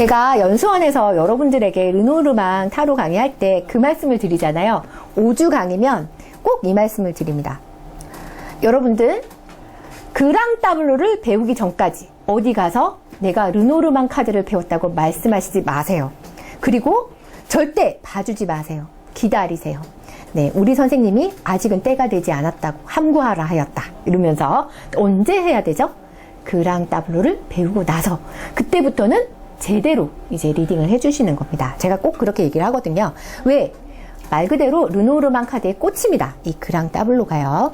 제가 연수원에서 여러분들에게 르노르망 타로 강의할 때 그 말씀을 드리잖아요. 5주 강의면 꼭 이 말씀을 드립니다. 여러분들, 그랑 따블로를 배우기 전까지 어디 가서 내가 르노르망 카드를 배웠다고 말씀하시지 마세요. 그리고 절대 봐주지 마세요. 기다리세요. 네, 우리 선생님이 아직은 때가 되지 않았다고 함구하라 하였다. 이러면서 언제 해야 되죠? 그랑 따블로를 배우고 나서 그때부터는 제대로 이제 리딩을 해주시는 겁니다. 제가 꼭 그렇게 얘기를 하거든요. 왜? 말 그대로 르노르망 카드의 꽃입니다. 이 그랑 따블로가요.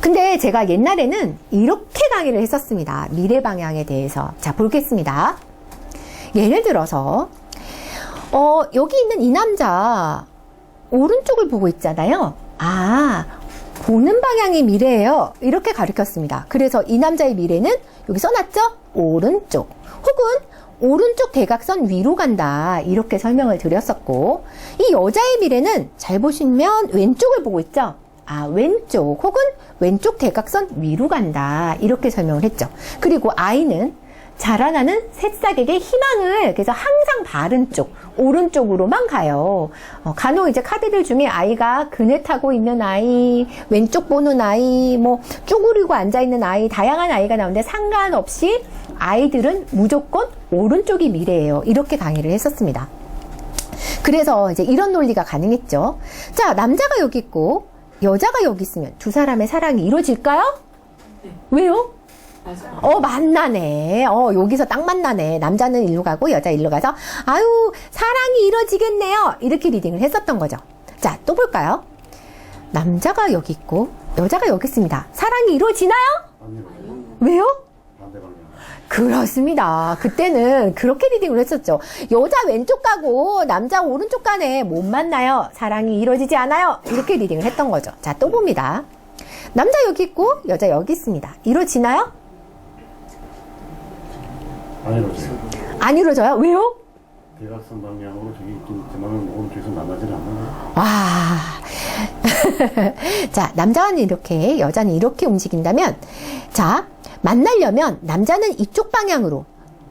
근데 제가 옛날에는 이렇게 강의를 했었습니다. 미래 방향에 대해서. 자, 보겠습니다. 예를 들어서, 어, 여기 있는 이 남자, 오른쪽을 보고 있잖아요. 아, 보는 방향이 미래예요. 이렇게 가르쳤습니다. 그래서 이 남자의 미래는 여기 써놨죠? 오른쪽. 혹은 오른쪽 대각선 위로 간다. 이렇게 설명을 드렸었고, 이 여자의 미래는 잘 보시면 왼쪽을 보고 있죠? 아, 왼쪽 혹은 왼쪽 대각선 위로 간다. 이렇게 설명을 했죠. 그리고 아이는 자라나는 새싹에게 희망을 그래서 항상 바른 쪽, 오른쪽으로만 가요. 어, 간혹 이제 카드들 중에 아이가 그네 타고 있는 아이, 왼쪽 보는 아이, 뭐 쪼그리고 앉아 있는 아이, 다양한 아이가 나오는데 상관없이 아이들은 무조건 오른쪽이 미래예요. 이렇게 강의를 했었습니다. 그래서 이제 이런 논리가 가능했죠. 자, 남자가 여기 있고 여자가 여기 있으면 두 사람의 사랑이 이루어질까요? 왜요? 어, 만나네. 어, 여기서 딱 만나네. 남자는 일로 가고 여자 일로 가서 아유, 사랑이 이루어지겠네요. 이렇게 리딩을 했었던 거죠. 자, 또 볼까요? 남자가 여기 있고 여자가 여기 있습니다. 사랑이 이루어지나요? 아니요. 왜요? 그렇습니다. 그때는 그렇게 리딩을 했었죠. 여자 왼쪽 가고 남자 오른쪽 가네. 못 만나요. 사랑이 이루어지지 않아요. 이렇게 리딩을 했던 거죠. 자, 또 봅니다. 남자 여기 있고 여자 여기 있습니다. 이루어지나요? 안 이루어져요. 안 이루어져요? 왜요? 대각선 방향으로 저기 있긴 있지만 오른쪽에서 만나지는 않나요? 와. 자, 남자는 이렇게, 여자는 이렇게 움직인다면, 자, 만나려면 남자는 이쪽 방향으로,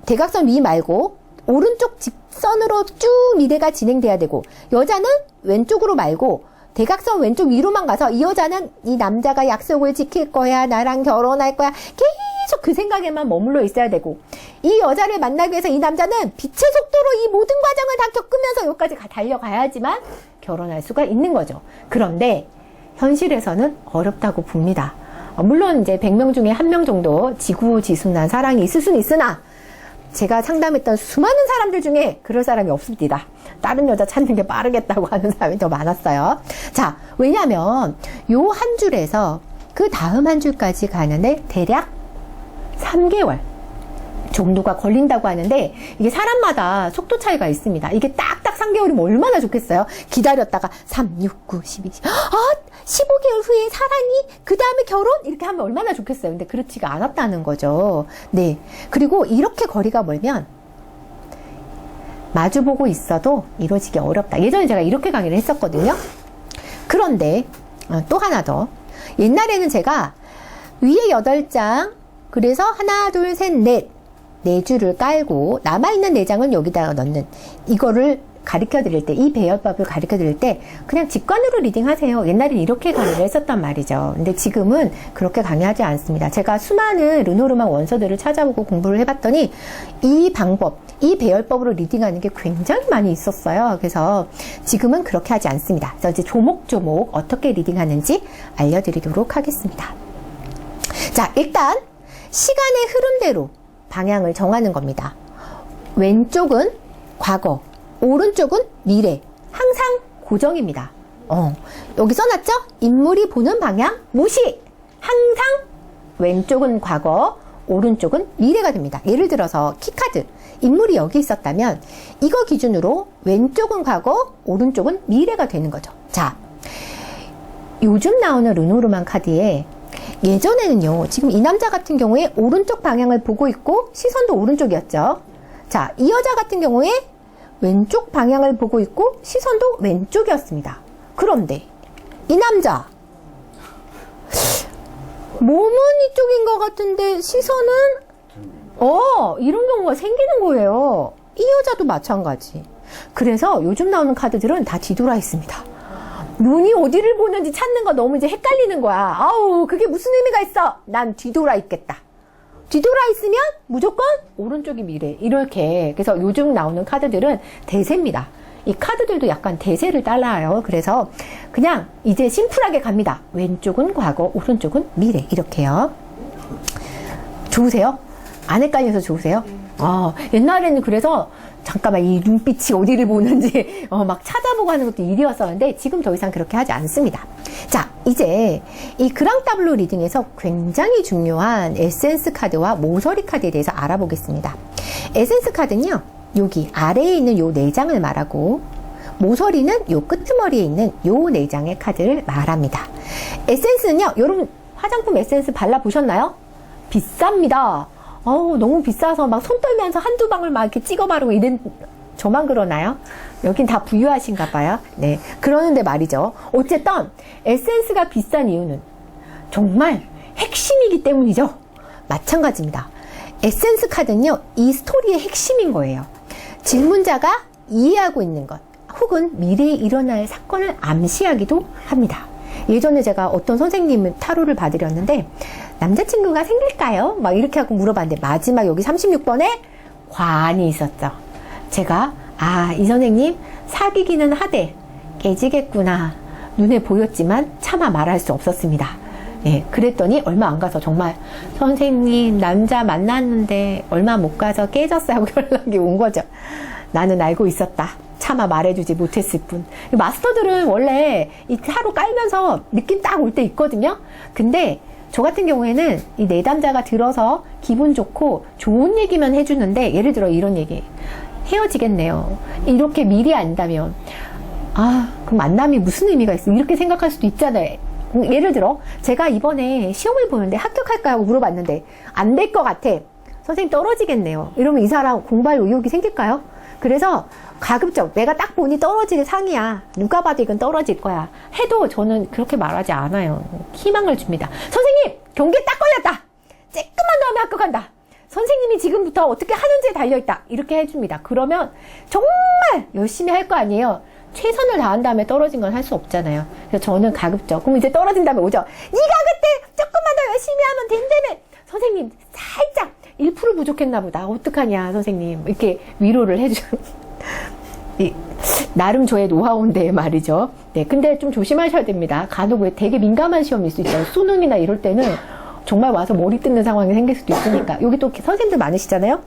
대각선 위 말고, 오른쪽 직선으로 쭉 미래가 진행돼야 되고, 여자는 왼쪽으로 말고, 대각선 왼쪽 위로만 가서 이 여자는 이 남자가 약속을 지킬 거야, 나랑 결혼할 거야, 계속 그 생각에만 머물러 있어야 되고, 이 여자를 만나기 위해서 이 남자는 빛의 속도로 이 모든 과정을 다 겪으면서 여기까지 가- 달려가야지만 결혼할 수가 있는 거죠. 그런데 현실에서는 어렵다고 봅니다. 어, 물론 이제 100명 중에 한명 정도 지구 지순한 사랑이 있을 수는 있으나 제가 상담했던 수많은 사람들 중에 그럴 사람이 없습니다. 다른 여자 찾는 게 빠르겠다고 하는 사람이 더 많았어요. 자, 왜냐면 요한 줄에서 그 다음 한 줄까지 가는데 대략 3개월 정도가 걸린다고 하는데 이게 사람마다 속도 차이가 있습니다. 이게 딱딱 3개월이면 얼마나 좋겠어요? 기다렸다가 3, 6, 9, 12, 아, 15개월 후에 사랑이 그 다음에 결혼 이렇게 하면 얼마나 좋겠어요. 근데 그렇지가 않았다는 거죠. 네. 그리고 이렇게 거리가 멀면 마주보고 있어도 이루어지기 어렵다. 예전에 제가 이렇게 강의를 했었거든요. 그런데 어, 또 하나 더. 옛날에는 제가 위에 8장 그래서 하나 둘 셋 넷 네 줄을 깔고 남아있는 네 장은 여기다가 넣는 이거를 가르쳐 드릴 때, 이 배열법을 가르쳐 드릴 때, 그냥 직관으로 리딩 하세요. 옛날엔 이렇게 강의를 했었단 말이죠. 근데 지금은 그렇게 강의하지 않습니다. 제가 수많은 르노르망 원서들을 찾아보고 공부를 해봤더니, 이 방법, 이 배열법으로 리딩하는 게 굉장히 많이 있었어요. 그래서 지금은 그렇게 하지 않습니다. 그래서 이제 조목조목 어떻게 리딩하는지 알려드리도록 하겠습니다. 자, 일단 시간의 흐름대로 방향을 정하는 겁니다. 왼쪽은 과거, 오른쪽은 미래. 항상 고정입니다. 어, 여기 써놨죠? 인물이 보는 방향 무시. 항상 왼쪽은 과거, 오른쪽은 미래가 됩니다. 예를 들어서 키카드. 인물이 여기 있었다면 이거 기준으로 왼쪽은 과거, 오른쪽은 미래가 되는 거죠. 자, 요즘 나오는 르노르만 카드에 예전에는요, 지금 이 남자 같은 경우에 오른쪽 방향을 보고 있고 시선도 오른쪽이었죠. 자, 이 여자 같은 경우에 왼쪽 방향을 보고 있고 시선도 왼쪽이었습니다. 그런데 이 남자 몸은 이쪽인 것 같은데 시선은 어, 이런 경우가 생기는 거예요. 이 여자도 마찬가지. 그래서 요즘 나오는 카드들은 다 뒤돌아 있습니다. 눈이 어디를 보는지 찾는 거 너무 이제 헷갈리는 거야. 아우, 그게 무슨 의미가 있어? 난 뒤돌아 있겠다. 뒤돌아 있으면 무조건 오른쪽이 미래. 이렇게. 그래서 요즘 나오는 카드들은 대세입니다. 이 카드들도 약간 대세를 따라요. 그래서 그냥 이제 심플하게 갑니다. 왼쪽은 과거, 오른쪽은 미래. 이렇게요. 좋으세요? 안 헷갈려서 좋으세요? 어, 옛날에는 그래서 잠깐만 이 눈빛이 어디를 보는지 어, 막 찾아보고 하는 것도 일이었었는데 지금 더 이상 그렇게 하지 않습니다. 자, 이제 이 그랑타블로 리딩에서 굉장히 중요한 에센스 카드와 모서리 카드에 대해서 알아보겠습니다. 에센스 카드는요, 여기 아래에 있는 요 네 장을 말하고 모서리는 요 끄트머리에 있는 요 네 장의 카드를 말합니다. 에센스는요, 여러분 화장품 에센스 발라보셨나요? 비쌉니다. 어우, 너무 비싸서 막 손 떨면서 한두 방울 막 이렇게 찍어 바르고 이런, 저만 그러나요? 여긴 다 부유하신가 봐요. 네. 그러는데 말이죠. 어쨌든, 에센스가 비싼 이유는 정말 핵심이기 때문이죠. 마찬가지입니다. 에센스 카드는요, 이 스토리의 핵심인 거예요. 질문자가 이해하고 있는 것, 혹은 미래에 일어날 사건을 암시하기도 합니다. 예전에 제가 어떤 선생님은 타로를 받으렸는데, 남자친구가 생길까요? 막 이렇게 하고 물어봤는데, 마지막 여기 36번에 관이 있었죠. 제가, 아, 이 선생님, 사귀기는 하되, 깨지겠구나. 눈에 보였지만, 차마 말할 수 없었습니다. 예, 그랬더니 얼마 안 가서 정말 선생님 남자 만났는데 얼마 못 가서 깨졌어요 하고 연락이 온 거죠. 나는 알고 있었다. 차마 말해주지 못했을 뿐. 이 마스터들은 원래 이 타로 깔면서 느낌 딱 올 때 있거든요. 근데 저 같은 경우에는 이 내담자가 들어서 기분 좋고 좋은 얘기만 해주는데 예를 들어 이런 얘기. 헤어지겠네요. 이렇게 미리 안다면 아, 그 만남이 무슨 의미가 있어? 이렇게 생각할 수도 있잖아요. 음, 예를 들어, 제가 이번에 시험을 보는데 합격할까 하고 물어봤는데, 안 될 것 같아. 선생님 떨어지겠네요. 이러면 이 사람 공부할 의욕이 생길까요? 그래서 가급적 내가 딱 보니 떨어질 상이야. 누가 봐도 이건 떨어질 거야. 해도 저는 그렇게 말하지 않아요. 희망을 줍니다. 선생님! 경기에 딱 걸렸다! 쬐끔만 더 하면 합격한다! 선생님이 지금부터 어떻게 하는지에 달려있다. 이렇게 해줍니다. 그러면 정말 열심히 할 거 아니에요. 최선을 다한 다음에 떨어진 건 할 수 없잖아요. 그래서 저는 가급적. 그럼 이제 떨어진 다음에 오죠. 네가 그때 조금만 더 열심히 하면 된다며. 선생님, 살짝 1% 부족했나 보다. 어떡하냐, 선생님. 이렇게 위로를 해주. 이, 나름 저의 노하우인데 말이죠. 네, 근데 좀 조심하셔야 됩니다. 간혹 왜 되게 민감한 시험일 수 있어요. 수능이나 이럴 때는 정말 와서 머리 뜯는 상황이 생길 수도 있으니까. 여기 또 선생님들 많으시잖아요.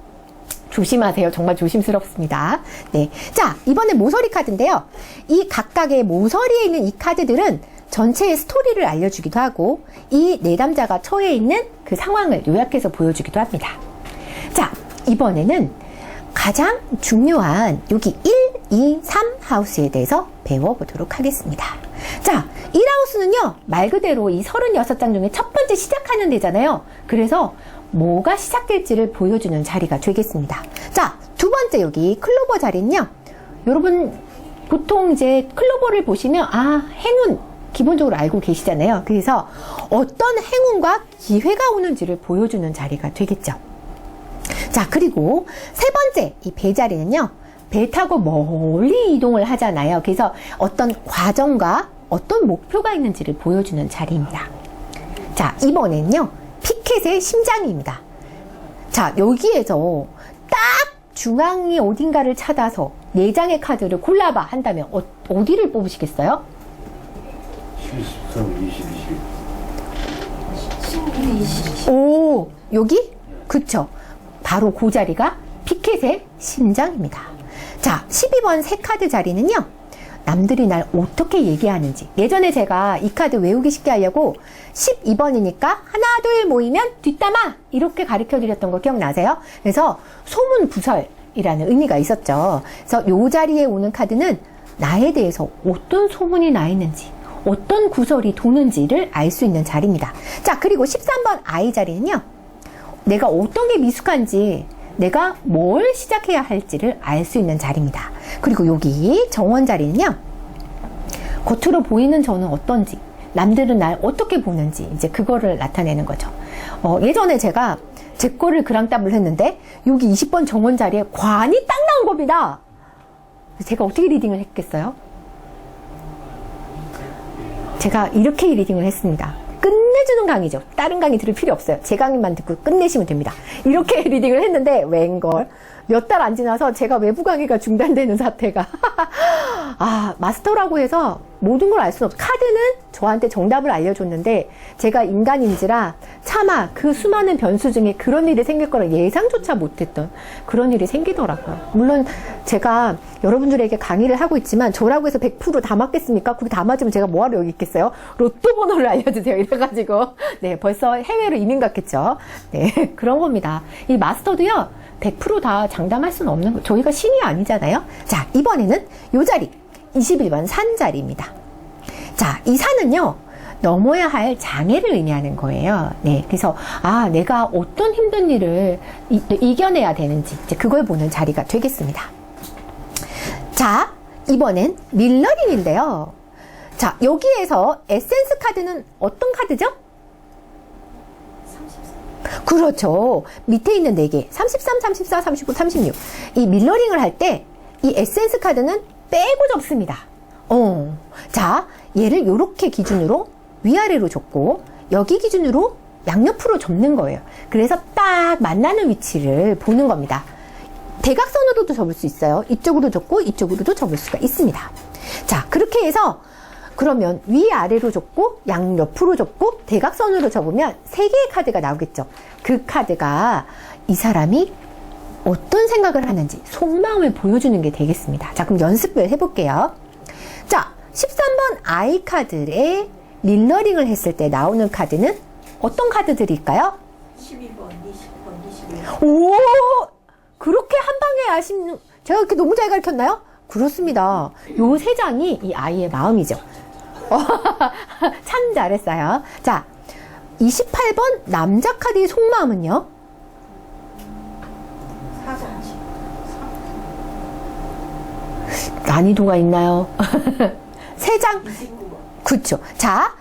조심하세요. 정말 조심스럽습니다. 네. 자, 이번에 모서리 카드인데요. 이 각각의 모서리에 있는 이 카드들은 전체의 스토리를 알려주기도 하고, 이 내담자가 처해 있는 그 상황을 요약해서 보여주기도 합니다. 자, 이번에는 가장 중요한 여기 1, 2, 3 하우스에 대해서 배워보도록 하겠습니다. 자, 1하우스는요, 말 그대로 이 36장 중에 첫 번째 시작하는 데잖아요. 그래서 뭐가 시작될지를 보여주는 자리가 되겠습니다. 자, 두 번째 여기 클로버 자리는요, 여러분, 보통 이제 클로버를 보시면, 아, 행운, 기본적으로 알고 계시잖아요. 그래서 어떤 행운과 기회가 오는지를 보여주는 자리가 되겠죠. 자, 그리고 세 번째, 이 배 자리는요, 배 타고 멀리 이동을 하잖아요. 그래서 어떤 과정과 어떤 목표가 있는지를 보여주는 자리입니다. 자, 이번엔요, 피켓의 심장입니다. 자, 여기에서 딱 중앙이 어딘가를 찾아서 네 장의 카드를 골라봐 한다면 어, 어디를 뽑으시겠어요? 13, 20, 20. 오, 여기? 그쵸. 바로 그 자리가 피켓의 심장입니다. 자, 12번 새 카드 자리는요. 남들이 날 어떻게 얘기하는지. 예전에 제가 이 카드 외우기 쉽게 하려고 12번이니까 하나, 둘 모이면 뒷담화! 이렇게 가르쳐 드렸던 거 기억나세요? 그래서 소문 부설이라는 의미가 있었죠. 그래서 요 자리에 오는 카드는 나에 대해서 어떤 소문이 나 있는지, 어떤 구설이 도는지를 알 수 있는 자리입니다. 자, 그리고 13번 아이 자리는요. 내가 어떤 게 미숙한지, 내가 뭘 시작해야 할지를 알 수 있는 자리입니다. 그리고 여기 정원 자리는요. 겉으로 보이는 저는 어떤지, 남들은 날 어떻게 보는지, 이제 그거를 나타내는 거죠. 어, 예전에 제가 제 거를 그랑 더블 했는데 여기 20번 정원 자리에 관이 딱 나온 겁니다. 제가 어떻게 리딩을 했겠어요? 제가 이렇게 리딩을 했습니다. 끝내주는 강의죠. 다른 강의 들을 필요 없어요. 제 강의만 듣고 끝내시면 됩니다. 이렇게 리딩을 했는데 웬걸 몇 달 안 지나서 제가 외부 강의가 중단되는 사태가 아 마스터라고 해서 모든 걸 알 수는 없어. 카드는 저한테 정답을 알려줬는데 제가 인간인지라 차마 그 수많은 변수 중에 그런 일이 생길 거라 예상조차 못했던 그런 일이 생기더라고요. 물론 제가 여러분들에게 강의를 하고 있지만 저라고 해서 100%다 맞겠습니까? 그게 다 맞으면 제가 뭐하러 여기 있겠어요? 로또 번호를 알려주세요. 이래가지고 네 벌써 해외로 이민 갔겠죠. 네 그런 겁니다. 이 마스터도요 100%다 장담할 수는 없는 거. 저희가 신이 아니잖아요. 자 이번에는 요 자리 21번 산 자리입니다. 자, 이 산은요, 넘어야 할 장애를 의미하는 거예요. 네. 그래서, 아, 내가 어떤 힘든 일을 이, 겨내야 되는지, 이제 그걸 보는 자리가 되겠습니다. 자, 이번엔 밀러링인데요. 자, 여기에서 에센스 카드는 어떤 카드죠? 그렇죠. 밑에 있는 4개. 33, 34, 39, 36. 이 밀러링을 할 때 이 에센스 카드는 빼고 접습니다. 어. 자, 얘를 이렇게 기준으로 위아래로 접고 여기 기준으로 양옆으로 접는 거예요. 그래서 딱 만나는 위치를 보는 겁니다. 대각선으로도 접을 수 있어요. 이쪽으로 접고 이쪽으로도 접을 수가 있습니다. 자, 그렇게 해서 그러면 위아래로 접고 양옆으로 접고 대각선으로 접으면 세 개의 카드가 나오겠죠. 그 카드가 이 사람이 어떤 생각을 하는지 속마음을 보여주는 게 되겠습니다. 자, 그럼 연습을 해볼게요. 자, 13번 아이 카드에 릴러링을 했을 때 나오는 카드는 어떤 카드들일까요? 12번, 20번, 21번. 오! 그렇게 한 방에 아시는, 제가 이렇게 너무 잘 가르쳤나요? 그렇습니다. 요 세 장이 이 아이의 마음이죠. 참 잘했어요. 자, 28번 남자 카드의 속마음은요? 4번, 난이도가 있나요? 세 장? 29번. 그쵸. 자,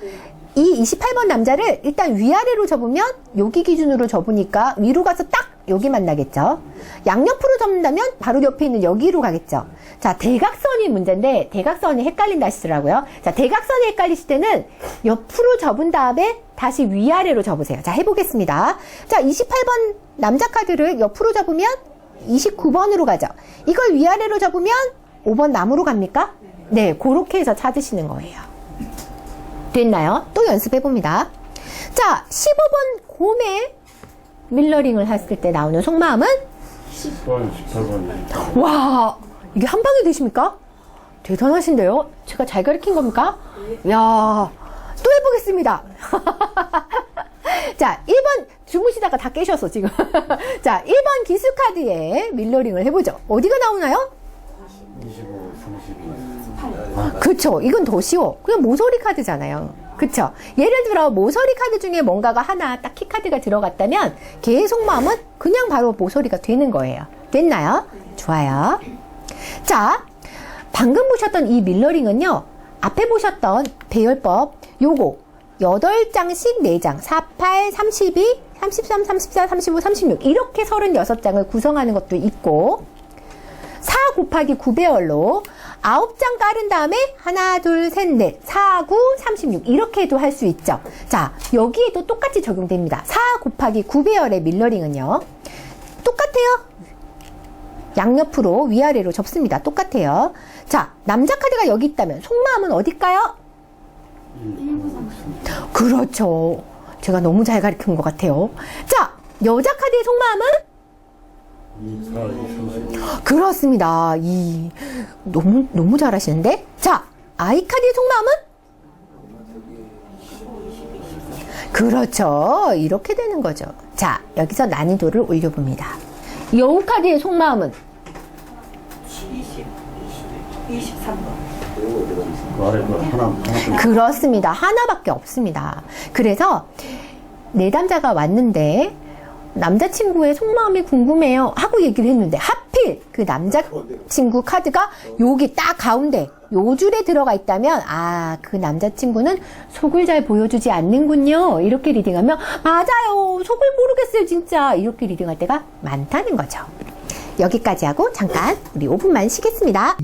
이 28번 남자를 일단 위아래로 접으면 여기 기준으로 접으니까 위로 가서 딱 여기 만 나겠죠. 양옆으로 접는다면 바로 옆에 있는 여기로 가겠죠. 자, 대각선이 문제인데 대각선이 헷갈린다 하시더라고요. 자, 대각선이 헷갈리실 때는 옆으로 접은 다음에 다시 위아래로 접으세요. 자, 해보겠습니다. 자, 28번 남자 카드를 옆으로 접으면 29번으로 가죠. 이걸 위아래로 접으면 5번 남으로 갑니까? 네, 그렇게 해서 찾으시는 거예요. 됐나요? 또 연습해 봅니다. 자, 15번 곰의 밀러링을 했을 때 나오는 속마음은 10번, 18번, 20번. 와, 이게 한 방에 되십니까? 대단하신데요? 제가 잘 가르친 겁니까? 야, 또 해보겠습니다. 자, 1번 주무시다가 다 깨셔서 지금. 자, 1번 기수 카드에 밀러링을 해보죠. 어디가 나오나요? 25, 32. 그쵸. 이건 더 쉬워. 그냥 모서리 카드잖아요. 그쵸. 예를 들어, 모서리 카드 중에 뭔가가 하나 딱 키카드가 들어갔다면, 걔의 속마음은 그냥 바로 모서리가 되는 거예요. 됐나요? 좋아요. 자, 방금 보셨던 이 밀러링은요, 앞에 보셨던 배열법, 요거, 8장씩 4장, 48, 32, 33, 34, 35, 36, 이렇게 36장을 구성하는 것도 있고, 4 곱하기 9배열로 9장 깔은 다음에 하나, 둘, 셋, 넷, 4, 9, 36 이렇게도 할 수 있죠. 자, 여기에도 똑같이 적용됩니다. 4 곱하기 9배열의 밀러링은요. 똑같아요. 양옆으로 위아래로 접습니다. 똑같아요. 자, 남자 카드가 여기 있다면 속마음은 어딜까요? 그렇죠. 제가 너무 잘 가르친 것 같아요. 자, 여자 카드의 속마음은 2, 4, 2, 30. 그렇습니다. 이 너무 너무 잘하시는데. 자, 아이 카드의 속마음은 그렇죠. 이렇게 되는 거죠. 자, 여기서 난이도를 올려봅니다. 여우 카드의 속마음은 그렇습니다. 하나밖에 없습니다. 그래서 내담자가 왔는데 남자친구의 속마음이 궁금해요 하고 얘기를 했는데 하필 그 남자친구 카드가 여기 딱 가운데 요 줄에 들어가 있다면 아 그 남자친구는 속을 잘 보여주지 않는군요. 이렇게 리딩하면 맞아요. 속을 모르겠어요 진짜. 이렇게 리딩할 때가 많다는 거죠. 여기까지 하고 잠깐 우리 5분만 쉬겠습니다.